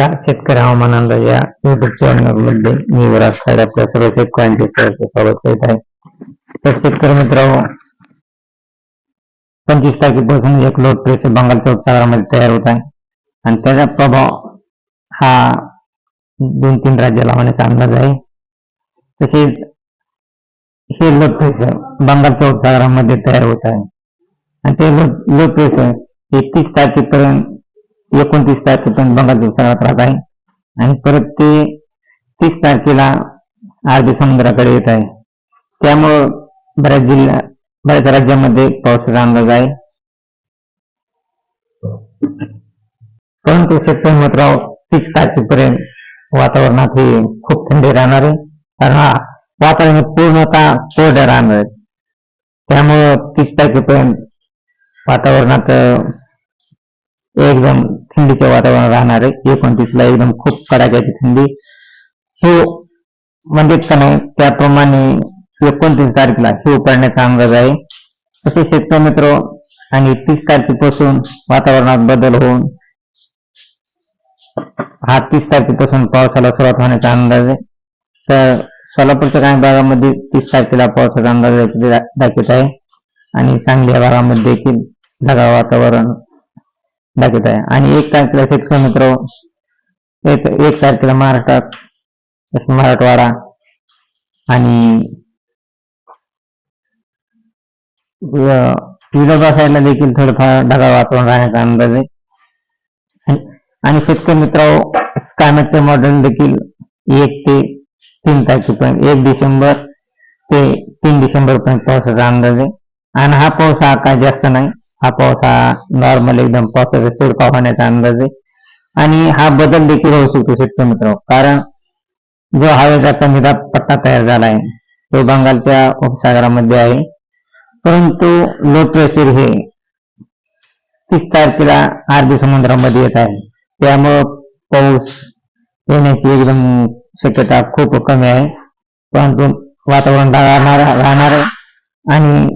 नमस्कार शेतकरी हवामान अंदाज या युट्यूब चॅनलमध्ये मी विराज साहेब आपल्या सर्व शेतकऱ्यांचे सहर्ष स्वागत करीत आहे. तर शेतकरी मित्र पंचवीस तारखेपासून एक लोट प्रेस बंगालच्या उपसागरामध्ये तयार होत आहे. आणि त्याचा प्रभाव हा दोन तीन राज्याला होण्याचा अंदाज आहे. तसेच हे लोट प्रेस बंगालच्या उपसागरामध्ये तयार होत आहे. आणि ते लोट प्रेस एकतीस तारखेपर्यंत एकोणतीस तारखेपर्यंत बंगाल उपसागरात राहत आहे. आणि परत ते तीस तारखेला अरबी समुद्राकडे येत आहे. त्यामुळं बऱ्याच जिल्ह्या बऱ्याच राज्यामध्ये पावसाचा अंदाज आहे. परंतु शेतकरी मित्रांनो तीस तारखेपर्यंत वातावरणात हे खूप थंडी राहणार आहे. कारण हा वातावरण हे पूर्णतः कोरडं राहणार आहे त्यामुळं तीस तारखेपर्यंत वातावरणात एकदम थंडीचे वातावरण राहणार आहे. एकोणतीसला एकदम खूप कडाक्याची थंडी. हो म्हणजे का नाही त्याप्रमाणे एकोणतीस तारखेला हे पडण्याचा अंदाज आहे. तसे शेतकरी मित्र आणि तीस तारखेपासून वातावरणात बदल होऊन हा तीस तारखेपासून पावसाला सुरुवात होण्याचा अंदाज आहे. तर सोलापूरच्या काही भागामध्ये तीस तारखेला पावसाचा अंदाज दाखवत आहे. आणि सांगली या भागामध्ये देखील ढगाळ वातावरण दाखवत आहे. आणि एक तारखेला शेतकरी मित्र एक एक तारखेला महाराष्ट्रात मराठवाडा आणि विदर्भा साईडला देखील थोडंफार ढगाळ वातावरण राहण्याचा अंदाज आहे. आणि- आणि शेतकरी मित्र क्लायमेटचे मॉडेल देखील एक ते तीन तारखेपर्यंत एक डिसेंबर ते तीन डिसेंबर पर्यंत पावसाचा अंदाज आहे. आणि हा पाऊस हा काय जास्त नाही हा पाऊस हा नॉर्मल एकदम पावसाचा शिरकाव होण्याचा अंदाज आहे. आणि हा बदल देखील होऊ शकतो शेतकरी मित्र कारण जो हवेचा कमी दाब पट्टा तयार झाला आहे तो बंगालच्या उपसागरामध्ये आहे. परंतु लो प्रेशर हे तीस तारखेला अरबी समुद्रामध्ये येत आहे. त्यामुळं पाऊस येण्याची एकदम शक्यता खूप कमी आहे. परंतु वातावरण राहणार राहणार आहे. आणि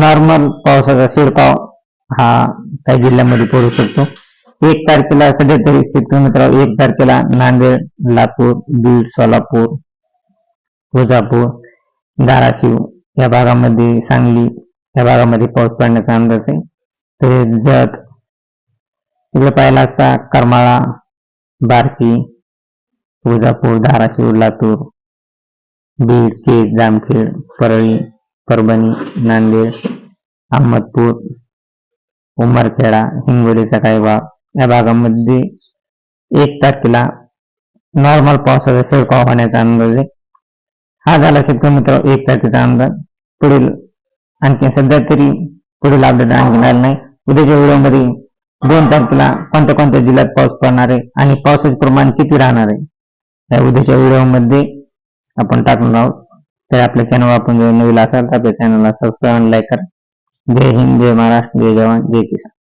नॉर्मल पावसाचा शिरकाव हा काही जिल्ह्यामध्ये पडू शकतो. एक तारखेला सध्या तरी शेतकरी मित्र एक तारखेला नांदेड लातूर बीड सोलापूर तुळजापूर धाराशिव या भागामध्ये सांगली या भागामध्ये पाऊस पडण्याचा अंदाज आहे. तसेच जत तिकडे पाहिला असता करमाळा बार्शी तुळजापूर धाराशिव लातूर बीड केज जामखेड परळी परभणी नांदेड अहमदपूर उमरखेडा हिंगोलीचा काही भाग या भागामध्ये एक तारखेला नॉर्मल पावसाचा शिरकाव होण्याचा अंदाज आहे. हा झाला शेतकरी मित्र एक तारखेचा अंदाज. पुढील आणखी सध्या तरी पुढील अपडेट आणखी आलं नाही. उद्याच्या व्हिडिओमध्ये दोन तारखेला कोणत्या कोणत्या जिल्ह्यात पाऊस पडणार आहे आणि पावसाचे प्रमाण किती राहणार आहे या उद्याच्या व्हिडिओमध्ये आपण टाकणार आहोत. तर आपल्या चॅनल आपण जर नवीन असाल तर आपल्या चॅनलला सबस्क्राईब आणि लाईक करा. જય હિન્દ જય મહારાષ્ટ્ર જય જવાન જય કિસાન.